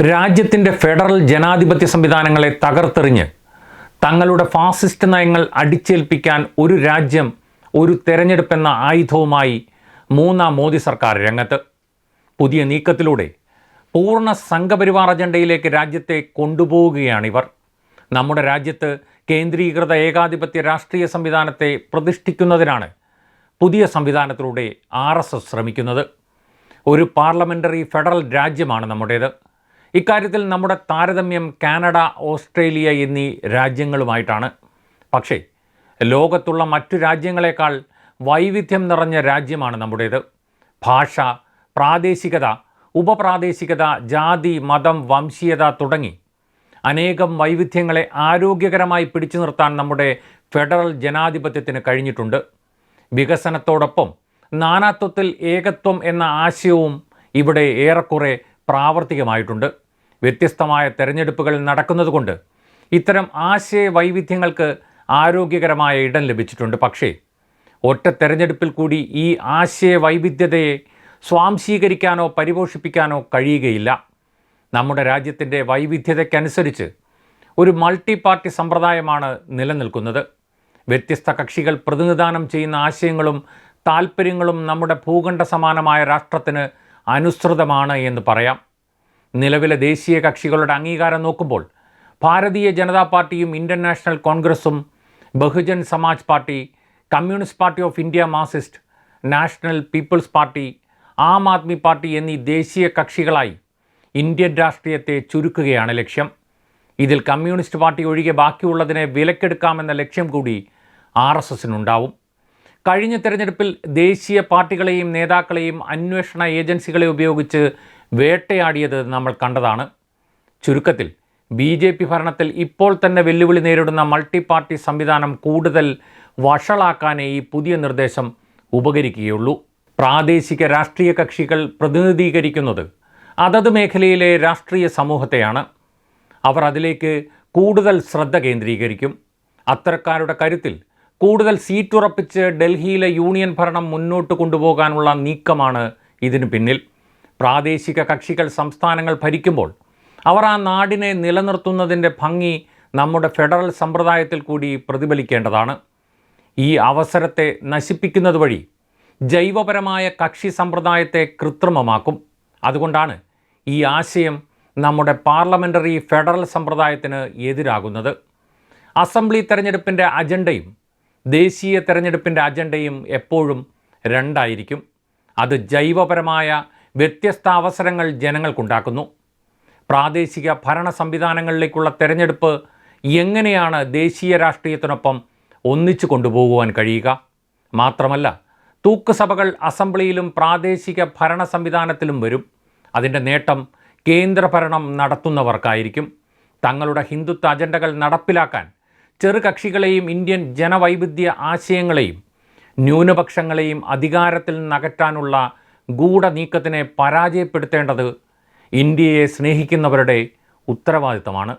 രാജ്യത്തിന്റെ ഫെഡറൽ ജനാധിപത്യ സംവിധാനങ്ങളെ തകർത്തെറിഞ്ഞ് തങ്ങളുടെ ഫാസിസ്റ്റ് നയങ്ങൾ അടിച്ചേൽപ്പിക്കാൻ ഒരു രാജ്യം ഒരു തെരഞ്ഞെടുപ്പെന്ന ആയുധവുമായി മൂന്നാം മോദി സർക്കാർ രംഗത്ത്. പുതിയ നീക്കത്തിലൂടെ പൂർണ സംഘപരിവാർ അജണ്ടയിലേക്ക് രാജ്യത്തെ കൊണ്ടുപോവുകയാണിവർ നമ്മുടെ രാജ്യത്ത് കേന്ദ്രീകൃത ഏകാധിപത്യ രാഷ്ട്രീയ സംവിധാനത്തെ പ്രതിഷ്ഠിക്കുന്നതിനാണ് പുതിയ സംവിധാനത്തിലൂടെ ആർ ശ്രമിക്കുന്നത്. ഒരു പാർലമെന്ററി ഫെഡറൽ രാജ്യമാണ് നമ്മുടേത്. ഇക്കാര്യത്തിൽ നമ്മുടെ താരതമ്യം കാനഡ ഓസ്ട്രേലിയ എന്നീ രാജ്യങ്ങളുമായിട്ടാണ്. പക്ഷേ ലോകത്തുള്ള മറ്റു രാജ്യങ്ങളെക്കാൾ വൈവിധ്യം നിറഞ്ഞ രാജ്യമാണ് നമ്മുടേത്. ഭാഷ പ്രാദേശികത ഉപപ്രാദേശികത ജാതി മതം വംശീയത തുടങ്ങി അനേകം വൈവിധ്യങ്ങളെ ആരോഗ്യകരമായി പിടിച്ചു നിർത്താൻ നമ്മുടെ ഫെഡറൽ ജനാധിപത്യത്തിന് കഴിഞ്ഞിട്ടുണ്ട്. വികസനത്തോടൊപ്പം നാനാത്വത്തിൽ ഏകത്വം എന്ന ആശയവും ഇവിടെ ഏറെക്കുറെ പ്രാവർത്തികമായിട്ടുണ്ട്. വ്യത്യസ്തമായ തെരഞ്ഞെടുപ്പുകൾ നടക്കുന്നതുകൊണ്ട് ഇത്തരം ആശയ വൈവിധ്യങ്ങൾക്ക് ആരോഗ്യകരമായ ഇടം ലഭിച്ചിട്ടുണ്ട്. പക്ഷേ ഒറ്റ തെരഞ്ഞെടുപ്പിൽ കൂടി ഈ ആശയ വൈവിധ്യതയെ സ്വാംശീകരിക്കാനോ പരിപോഷിപ്പിക്കാനോ കഴിയുകയില്ല. നമ്മുടെ രാജ്യത്തിന്റെ വൈവിധ്യതയ്ക്കനുസരിച്ച് ഒരു മൾട്ടി പാർട്ടി സമ്പ്രദായമാണ് നിലനിൽക്കുന്നത്. വ്യത്യസ്ത കക്ഷികൾ പ്രതിനിധാനം ചെയ്യുന്ന ആശയങ്ങളും താൽപ്പര്യങ്ങളും നമ്മുടെ ഭൂഖണ്ഡ സമാനമായ രാഷ്ട്രത്തിന് അനുസൃതമാണ് എന്ന് പറയാം. നിലവിലെ ദേശീയ കക്ഷികളുടെ അംഗീകാരം നോക്കുമ്പോൾ ഭാരതീയ ജനതാ പാർട്ടിയും ഇന്ത്യൻ നാഷണൽ കോൺഗ്രസും Bahujan Samaj party communist party of India Marxist National People's party Aam Aadmi party എന്നീ ദേശീയ കക്ഷികളായി ഇന്ത്യൻ രാഷ്ട്രീയത്തെ ചുരുക്കുകയാണ് ലക്ഷ്യം. ഇതിൽ കമ്മ്യൂണിസ്റ്റ് പാർട്ടി ഒഴികെ ബാക്കിയുള്ളതിനെ വിലക്കെടുക്കാമെന്ന ലക്ഷ്യം കൂടി ആർ എസ് എസിനുണ്ടാവും. കഴിഞ്ഞ തെരഞ്ഞെടുപ്പിൽ ദേശീയ പാർട്ടികളെയും നേതാക്കളെയും അന്വേഷണ ഏജൻസികളെ ഉപയോഗിച്ച് വേട്ടയാടിയത് നമ്മൾ കണ്ടതാണ്. ചുരുക്കത്തിൽ ബി ജെ പി ഭരണത്തിൽ ഇപ്പോൾ തന്നെ വെല്ലുവിളി നേരിടുന്ന മൾട്ടി പാർട്ടി സംവിധാനം കൂടുതൽ വഷളാക്കാനേ ഈ പുതിയ നിർദ്ദേശം ഉപകരിക്കുകയുള്ളൂ. പ്രാദേശിക രാഷ്ട്രീയ കക്ഷികൾ പ്രതിനിധീകരിക്കുന്നത് അതത് മേഖലയിലെ രാഷ്ട്രീയ സമൂഹത്തെയാണ്. അവർ അതിലേക്ക് കൂടുതൽ ശ്രദ്ധ കേന്ദ്രീകരിക്കും. അത്തരക്കാരുടെ കരുത്തിൽ കൂടുതൽ സീറ്റുറപ്പിച്ച് ഡൽഹിയിലെ യൂണിയൻ ഭരണം മുന്നോട്ട് കൊണ്ടുപോകാനുള്ള നീക്കമാണ് ഇതിനു പിന്നിൽ. പ്രാദേശിക കക്ഷികൾ സംസ്ഥാനങ്ങൾ ഭരിക്കുമ്പോൾ അവർ ആ നാടിനെ നിലനിർത്തുന്നതിന്റെ ഭംഗി നമ്മുടെ ഫെഡറൽ സമ്പ്രദായത്തിൽ കൂടി പ്രതിഫലിക്കേണ്ടതാണ്. ഈ അവസരത്തെ നശിപ്പിക്കുന്നത് വഴി ജൈവപരമായ കക്ഷി സമ്പ്രദായത്തെ കൃത്രിമമാക്കും. അതുകൊണ്ടാണ് ഈ ആശയം നമ്മുടെ പാർലമെന്ററി ഫെഡറൽ സമ്പ്രദായത്തിന് എതിരാകുന്നത്. അസംബ്ലി തെരഞ്ഞെടുപ്പിന്റെ അജണ്ടയും ദേശീയ തെരഞ്ഞെടുപ്പിന്റെ അജണ്ടയും എപ്പോഴും രണ്ടായിരിക്കും. അത് ജൈവപരമായ വ്യത്യസ്ത അവസരങ്ങൾ ജനങ്ങൾക്കുണ്ടാക്കുന്നു. പ്രാദേശിക ഭരണ സംവിധാനങ്ങളിലേക്കുള്ള തെരഞ്ഞെടുപ്പ് എങ്ങനെയാണ് ദേശീയ രാഷ്ട്രീയത്തിനൊപ്പം ഒന്നിച്ചു കൊണ്ടുപോകുവാൻ കഴിയുക? മാത്രമല്ല തൂക്കുസഭകൾ അസംബ്ലിയിലും പ്രാദേശിക ഭരണ സംവിധാനത്തിലും വരും. അതിന്റെ നേട്ടം കേന്ദ്രഭരണം നടത്തുന്നവർക്കായിരിക്കും. തങ്ങളുടെ ഹിന്ദുത്വ അജണ്ടകൾ നടപ്പിലാക്കാൻ ചെറുകക്ഷികളെയും ഇന്ത്യൻ ജനവൈവിധ്യ ആശയങ്ങളെയും ന്യൂനപക്ഷങ്ങളെയും അധികാരത്തിൽ നകറ്റാനുള്ള ഗൂഢനീക്കത്തിനെ പരാജയപ്പെടുത്തേണ്ടത് ഇന്ത്യയെ സ്നേഹിക്കുന്നവരുടെ ഉത്തരവാദിത്തമാണ്.